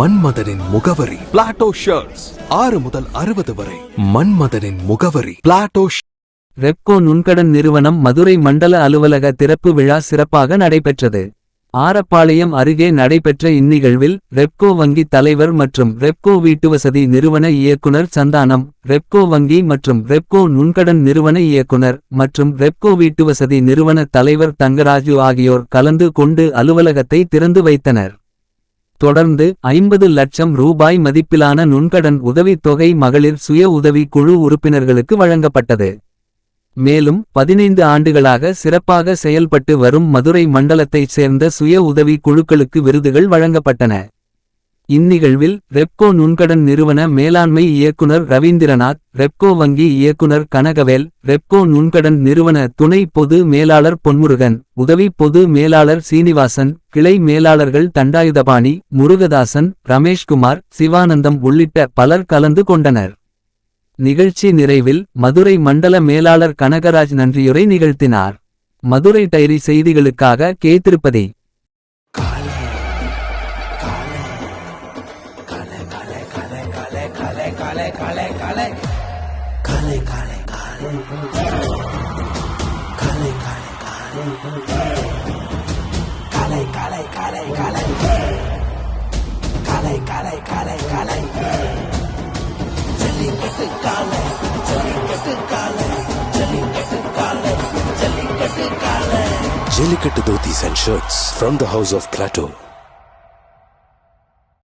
மன்மதனின் முகவரி. Plato shirts ஆறு முதல் அறுபது வரை. மன்மதனின் முகவரி. பிளாட்டோ ரெப்கோ நுண்கடன் நிறுவனம் மதுரை மண்டல அலுவலக திறப்பு விழா சிறப்பாக நடைபெற்றது. ஆரப்பாளையம் அருகே நடைபெற்ற இந்நிகழ்வில் ரெப்கோ வங்கி தலைவர் மற்றும் ரெப்கோ வீட்டுவசதி நிறுவன இயக்குனர் சந்தானம் ரெப்கோ வங்கி மற்றும் ரெப்கோ நுண்கடன் நிறுவன இயக்குனர் மற்றும் ரெப்கோ வீட்டுவசதி நிறுவன தலைவர் தங்கராஜு ஆகியோர் கலந்து கொண்டு அலுவலகத்தை திறந்து வைத்தனர். தொடர்ந்து ஐம்பது லட்சம் ரூபாய் மதிப்பிலான நுண்கடன் உதவித் தொகை மகளிர் சுய உதவி குழு உறுப்பினர்களுக்கு வழங்கப்பட்டது. மேலும் பதினைந்து ஆண்டுகளாக சிறப்பாக செயல்பட்டு வரும் மதுரை மண்டலத்தைச் சேர்ந்த சுய உதவி குழுக்களுக்கு விருதுகள் வழங்கப்பட்டன. இந்நிகழ்வில் ரெப்கோ நுண்கடன் நிறுவன மேலாண்மை இயக்குனர் ரவீந்திரநாத் ரெப்கோ வங்கி இயக்குனர் கனகவேல் ரெப்கோ நுண்கடன் நிறுவன துணை பொது மேலாளர் பொன்முருகன் உதவி பொது மேலாளர் சீனிவாசன் கிளை மேலாளர்கள் தண்டாயுதபாணி முருகதாசன் ரமேஷ்குமார் சிவானந்தம் உள்ளிட்ட பலர் கலந்து கொண்டனர். நிகழ்ச்சி நிறைவில் மதுரை மண்டல மேலாளர் கனகராஜ் நன்றியுரை நிகழ்த்தினார். மதுரை டைரி செய்திகளுக்காக கே திருப்பதி. काले काले काले। काले काले काले। काले काले काले। काले काले काले काले। काले काले काले काले। जली कट काले जली कट काले जली कट काले जली कट काले। Jellicate Dhotis and Shirts from the House of Plateau.